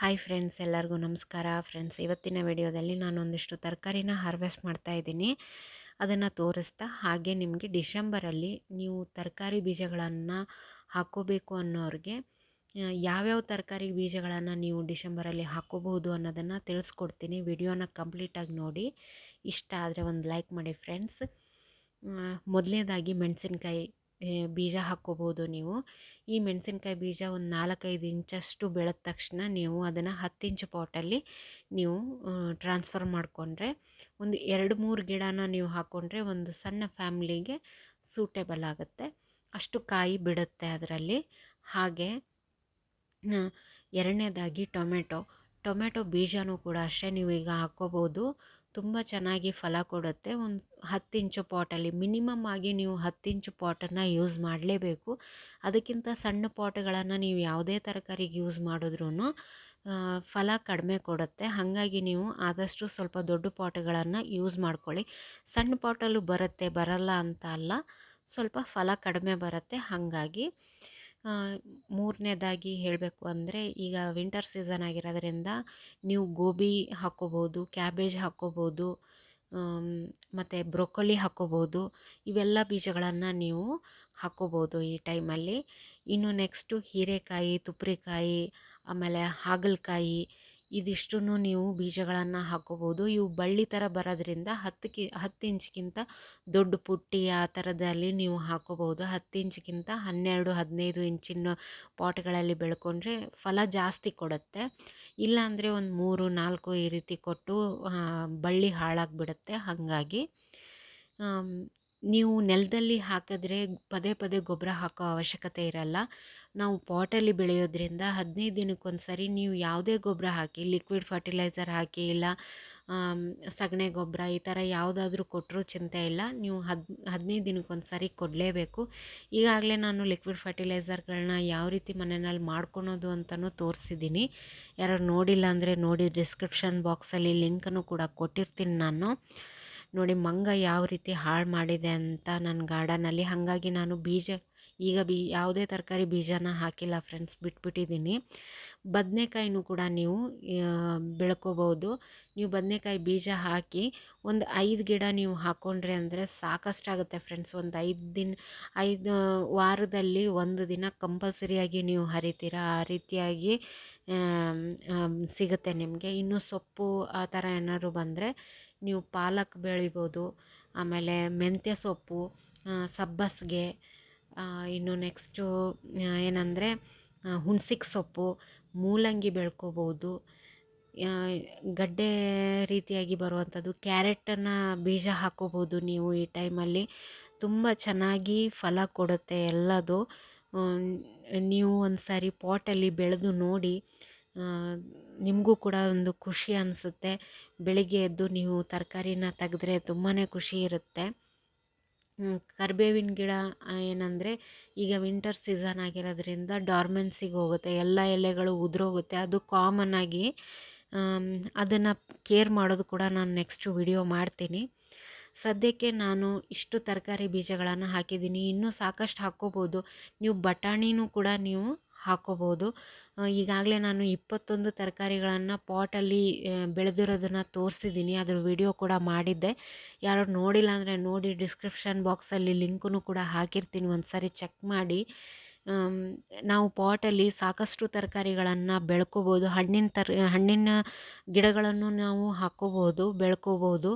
Hi friends, ಎಲ್ಲರಿಗೂ ನಮಸ್ಕಾರ. Friends, ಇವತ್ತಿನ ವಿಡಿಯೋದಲ್ಲಿ ನಾನು ಒಂದಿಷ್ಟು ತರಕಾರಿನ ಹಾರ್ವೆಸ್ಟ್ ಮಾಡ್ತಾ ಇದ್ದೀನಿ. ಅದನ್ನು ತೋರಿಸ್ತಾ, ಹಾಗೆ ನಿಮಗೆ ಡಿಶೆಂಬರಲ್ಲಿ ನೀವು ತರಕಾರಿ ಬೀಜಗಳನ್ನು ಹಾಕೋಬೇಕು ಅನ್ನೋರಿಗೆ ಯಾವ್ಯಾವ ತರಕಾರಿ ಬೀಜಗಳನ್ನು ನೀವು ಡಿಸೆಂಬರಲ್ಲಿ ಹಾಕೋಬಹುದು ಅನ್ನೋದನ್ನು ತಿಳಿಸ್ಕೊಡ್ತೀನಿ. ವಿಡಿಯೋನ ಕಂಪ್ಲೀಟಾಗಿ ನೋಡಿ. ಇಷ್ಟ ಆದರೆ ಒಂದು ಲೈಕ್ ಮಾಡಿ ಫ್ರೆಂಡ್ಸ್. ಮೊದಲನೇದಾಗಿ ಮೆಣಸಿನ್ಕಾಯಿ ಬೀಜ ಹಾಕ್ಕೋಬೋದು ನೀವು. ಈ ಮೆಣಸಿನ್ಕಾಯಿ ಬೀಜ ಒಂದು ನಾಲ್ಕೈದು ಇಂಚಷ್ಟು ಬೆಳೆದ ತಕ್ಷಣ ನೀವು ಅದನ್ನು ಹತ್ತು ಇಂಚು ಪಾಟಲ್ಲಿ ನೀವು ಟ್ರಾನ್ಸ್ಫರ್ ಮಾಡಿಕೊಂಡ್ರೆ ಒಂದು ಎರಡು ಮೂರು ಗಿಡನ ನೀವು ಹಾಕ್ಕೊಂಡ್ರೆ ಒಂದು ಸಣ್ಣ ಫ್ಯಾಮ್ಲಿಗೆ ಸೂಟೇಬಲ್ ಆಗುತ್ತೆ. ಅಷ್ಟು ಕಾಯಿ ಬಿಡುತ್ತೆ ಅದರಲ್ಲಿ. ಹಾಗೆ ಎರಡನೇದಾಗಿ ಟೊಮೆಟೊ. ಟೊಮೆಟೊ ಬೀಜನೂ ಕೂಡ ಅಷ್ಟೇ ನೀವು ಈಗ ಹಾಕ್ಕೋಬೋದು. ತುಂಬ ಚೆನ್ನಾಗಿ ಫಲ ಕೊಡುತ್ತೆ. ಒಂದು ಹತ್ತು ಇಂಚು ಪಾಟಲ್ಲಿ, ಮಿನಿಮಮ್ ಆಗಿ ನೀವು ಹತ್ತು ಇಂಚು ಪಾಟನ್ನು ಯೂಸ್ ಮಾಡಲೇಬೇಕು. ಅದಕ್ಕಿಂತ ಸಣ್ಣ ಪಾಟ್ಗಳನ್ನು ನೀವು ಯಾವುದೇ ತರಕಾರಿಗೆ ಯೂಸ್ ಮಾಡಿದ್ರೂ ಫಲ ಕಡಿಮೆ ಕೊಡುತ್ತೆ. ಹಾಗಾಗಿ ನೀವು ಆದಷ್ಟು ಸ್ವಲ್ಪ ದೊಡ್ಡ ಪಾಟ್ಗಳನ್ನು ಯೂಸ್ ಮಾಡ್ಕೊಳ್ಳಿ. ಸಣ್ಣ ಪಾಟಲ್ಲೂ ಬರುತ್ತೆ, ಬರಲ್ಲ ಅಂತ ಅಲ್ಲ, ಸ್ವಲ್ಪ ಫಲ ಕಡಿಮೆ ಬರುತ್ತೆ. ಹಾಗಾಗಿ ಮೂರನೇದಾಗಿ ಹೇಳಬೇಕು ಅಂದರೆ ಈಗ ವಿಂಟರ್ ಸೀಸನ್ ಆಗಿರೋದ್ರಿಂದ ನೀವು ಗೋಬಿ ಹಾಕ್ಕೋಬೋದು ಕ್ಯಾಬೇಜ್ ಹಾಕ್ಕೋಬೋದು ಮತ್ತು ಬ್ರೊಕೊಲಿ ಹಾಕ್ಕೋಬೋದು, ಇವೆಲ್ಲ ಬೀಜಗಳನ್ನು ನೀವು ಹಾಕ್ಕೋಬೋದು ಈ ಟೈಮಲ್ಲಿ ಇನ್ನು ನೆಕ್ಸ್ಟು ಹೀರೆಕಾಯಿ, ತುಪ್ರಿಕಾಯಿ, ಆಮೇಲೆ ಹಾಗಲಕಾಯಿ ಇದಿಷ್ಟೂ ನೀವು ಬೀಜಗಳನ್ನು ಹಾಕ್ಕೋಬೋದು ಇವು ಬಳ್ಳಿ ಥರ ಬರೋದ್ರಿಂದ ಹತ್ತು ಕಿ ಹತ್ತು ಇಂಚ್ಗಿಂತ ದೊಡ್ಡ ಪುಟ್ಟಿ ಆ ಥರದಲ್ಲಿ ನೀವು ಹಾಕ್ಕೋಬೋದು ಹತ್ತು ಇಂಚ್ಗಿಂತ ಹನ್ನೆರಡು, ಹದಿನೈದು ಇಂಚಿನ ಪಾಟ್ಗಳಲ್ಲಿ ಬೆಳ್ಕೊಂಡ್ರೆ ಫಲ ಜಾಸ್ತಿ ಕೊಡುತ್ತೆ. ಇಲ್ಲಾಂದರೆ ಒಂದು ಮೂರು, ನಾಲ್ಕು ಈ ರೀತಿ ಕೊಟ್ಟು ಬಳ್ಳಿ ಹಾಳಾಗಿಬಿಡುತ್ತೆ. ಹಾಗಾಗಿ ನೀವು ನೆಲದಲ್ಲಿ ಹಾಕಿದ್ರೆ ಪದೇ ಪದೇ ಗೊಬ್ಬರ ಹಾಕೋ ಅವಶ್ಯಕತೆ ಇರಲ್ಲ. ನಾವು ಪಾಟಲ್ಲಿ ಬೆಳೆಯೋದ್ರಿಂದ ಹದಿನೈದು ದಿನಕ್ಕೊಂದು ಸರಿ ನೀವು ಯಾವುದೇ ಗೊಬ್ಬರ ಹಾಕಿ ಲಿಕ್ವಿಡ್ ಫರ್ಟಿಲೈಸರ್ ಹಾಕಿ ಇಲ್ಲ ಸಗಣೆ ಗೊಬ್ಬರ ಈ ಥರ ಯಾವುದಾದ್ರೂ ಕೊಟ್ಟರೂ ಚಿಂತೆ ಇಲ್ಲ. ನೀವು ಹದ್, ಹದಿನೈದು ದಿನಕ್ಕೊಂದು ಸರಿ ಕೊಡಲೇಬೇಕು. ಈಗಾಗಲೇ ನಾನು ಲಿಕ್ವಿಡ್ ಫರ್ಟಿಲೈಸರ್ಗಳನ್ನ ಯಾವ ರೀತಿ ಮನೆಯಲ್ಲಿ ಮಾಡ್ಕೊಳೋದು ಅಂತಲೂ ತೋರಿಸಿದ್ದೀನಿ. ಯಾರು ನೋಡಿಲ್ಲ ಅಂದರೆ ನೋಡಿ ಡಿಸ್ಕ್ರಿಪ್ಷನ್ ಬಾಕ್ಸಲ್ಲಿ ಲಿಂಕನ್ನು ಕೂಡ ಕೊಟ್ಟಿರ್ತೀನಿ ನಾನು. ನೋಡಿ ಮಂಗ ಯಾವ ರೀತಿ ಹಾಳು ಮಾಡಿದೆ ಅಂತ ನನ್ನ ಗಾರ್ಡನಲ್ಲಿ ಹಾಗಾಗಿ ನಾನು ಬೀಜ, ಈಗ ಬಿ, ಯಾವುದೇ ತರಕಾರಿ ಬೀಜನ ಹಾಕಿಲ್ಲ ಫ್ರೆಂಡ್ಸ್ ಬಿಟ್ಬಿಟ್ಟಿದ್ದೀನಿ ಬದನೆಕಾಯಿನೂ ಕೂಡ ನೀವು ಬೆಳ್ಕೋಬೋದು. ನೀವು ಬದನೆಕಾಯಿ ಬೀಜ ಹಾಕಿ ಒಂದು ಐದು ಗಿಡ ನೀವು ಹಾಕ್ಕೊಂಡ್ರೆ ಅಂದರೆ ಸಾಕಷ್ಟಾಗುತ್ತೆ ಫ್ರೆಂಡ್ಸ್ ಒಂದು ಐದು ದಿನ, ಐದು ವಾರದಲ್ಲಿ ಒಂದು ದಿನ ಕಂಪಲ್ಸರಿಯಾಗಿ ನೀವು ಹರಿತೀರ, ಆ ರೀತಿಯಾಗಿ ಸಿಗುತ್ತೆ ನಿಮಗೆ. ಇನ್ನು ಸೊಪ್ಪು ಆ ಥರ ಏನಾದ್ರು ಬಂದರೆ ನೀವು ಪಾಲಕ್ ಬೆಳಿಬೋದು, ಆಮೇಲೆ ಮೆಂತ್ಯ ಸೊಪ್ಪು ಸಬ್ಬಸಿಗೆ ಇನ್ನು ನೆಕ್ಸ್ಟು ಏನಂದರೆ ಹುಣ್ಸಿಗೆ ಸೊಪ್ಪು, ಮೂಲಂಗಿ ಬೆಳ್ಕೋಬೋದು. ಗಡ್ಡೆ ರೀತಿಯಾಗಿ ಬರುವಂಥದ್ದು, ಕ್ಯಾರೆಟನ್ನು ಬೀಜ ಹಾಕೋಬೋದು ನೀವು ಈ ಟೈಮಲ್ಲಿ. ತುಂಬ ಚೆನ್ನಾಗಿ ಫಲ ಕೊಡುತ್ತೆ ಎಲ್ಲದು. ನೀವು ಒಂದು ಸಾರಿ ಪಾಟಲ್ಲಿ ಬೆಳೆದು ನೋಡಿ ನಿಮಗೂ ಕೂಡ ಒಂದು ಖುಷಿ ಅನಿಸುತ್ತೆ. ಬೆಳಿಗ್ಗೆ ಎದ್ದು ನೀವು ತರಕಾರಿನ ತೆಗೆದ್ರೆ ತುಂಬಾ ಖುಷಿ ಇರುತ್ತೆ. ಕರಿಬೇವಿನ ಗಿಡ ಏನಂದರೆ ಈಗ ವಿಂಟರ್ ಸೀಸನ್ ಆಗಿರೋದ್ರಿಂದ ಡಾರ್ಮೆನ್ಸಿಗೆ ಹೋಗುತ್ತೆ. ಎಲ್ಲ ಎಲೆಗಳು ಉದುರೋಗುತ್ತೆ. ಅದು ಕಾಮನ್ ಆಗಿ ಅದನ್ನು ಕೇರ್ ಮಾಡೋದು ಕೂಡ ನಾನು ನೆಕ್ಸ್ಟ್ ವಿಡಿಯೋ ಮಾಡ್ತೀನಿ. ಸದ್ಯಕ್ಕೆ ನಾನು ಇಷ್ಟು ತರಕಾರಿ ಬೀಜಗಳನ್ನು ಹಾಕಿದ್ದೀನಿ. ಇನ್ನೂ ಸಾಕಷ್ಟು ಹಾಕ್ಕೋಬೋದು. ನೀವು ಬಟಾಣಿನೂ ಕೂಡ ನೀವು ಹಾಕ್ಕೋಬೋದು. ಈಗಾಗಲೇ ನಾನು ಇಪ್ಪತ್ತೊಂದು ತರಕಾರಿಗಳನ್ನು ಪಾಟಲ್ಲಿ ಬೆಳೆದಿರೋದನ್ನು ತೋರಿಸಿದ್ದೀನಿ. ಅದ್ರ ವಿಡಿಯೋ ಕೂಡ ಮಾಡಿದ್ದೆ. ಯಾರು ನೋಡಿಲ್ಲ ಅಂದರೆ ನೋಡಿ ಡಿಸ್ಕ್ರಿಪ್ಷನ್ ಬಾಕ್ಸಲ್ಲಿ ಲಿಂಕನ್ನು ಕೂಡ ಹಾಕಿರ್ತೀನಿ. ಒಂದು ಸಾರಿ ಚೆಕ್ ಮಾಡಿ ನಾವು ಪಾಟಲ್ಲಿ ಸಾಕಷ್ಟು ತರಕಾರಿಗಳನ್ನು ಬೆಳ್ಕೋಬೋದು. ಹಣ್ಣಿನ ತರ, ಹಣ್ಣಿನ ಗಿಡಗಳನ್ನು ನಾವು ಹಾಕ್ಕೋಬೋದು ಬೆಳ್ಕೋಬೋದು.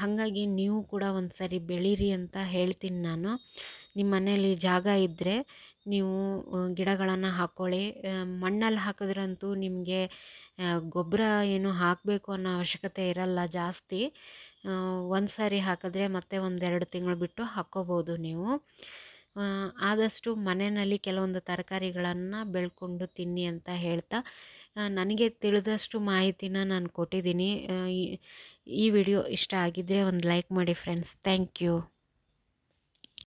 ಹಾಗಾಗಿ ನೀವು ಕೂಡ ಒಂದು ಸಾರಿ ಬೆಳೀರಿ ಅಂತ ಹೇಳ್ತೀನಿ ನಾನು. ನಿಮ್ಮ ಮನೇಲಿ ಜಾಗ ಇದ್ದರೆ ನೀವು ಗಿಡಗಳನ್ನು ಹಾಕ್ಕೊಳ್ಳಿ ಮಣ್ಣಲ್ಲಿ ಹಾಕಿದ್ರಂತೂ ನಿಮಗೆ ಗೊಬ್ಬರ ಏನು ಹಾಕಬೇಕು ಅನ್ನೋ ಅವಶ್ಯಕತೆ ಇರಲ್ಲ ಜಾಸ್ತಿ. ಒಂದು ಸಾರಿ ಹಾಕಿದ್ರೆ ಮತ್ತೆ ಒಂದೆರಡು ತಿಂಗಳು ಬಿಟ್ಟು ಹಾಕ್ಕೋಬೋದು ನೀವು. ಆದಷ್ಟು ಮನೆಯಲ್ಲಿ ಕೆಲವೊಂದು ತರಕಾರಿಗಳನ್ನು ಬೆಳ್ಕೊಂಡು ತಿನ್ನಿ ಅಂತ ಹೇಳ್ತಾ ನನಗೆ ತಿಳಿದಷ್ಟು ಮಾಹಿತಿನ ನಾನು ಕೊಟ್ಟಿದ್ದೀನಿ. ಈ- ವಿಡಿಯೋ ಇಷ್ಟ ಆಗಿದ್ದರೆ ಒಂದು ಲೈಕ್ ಮಾಡಿ ಫ್ರೆಂಡ್ಸ್. Thank you.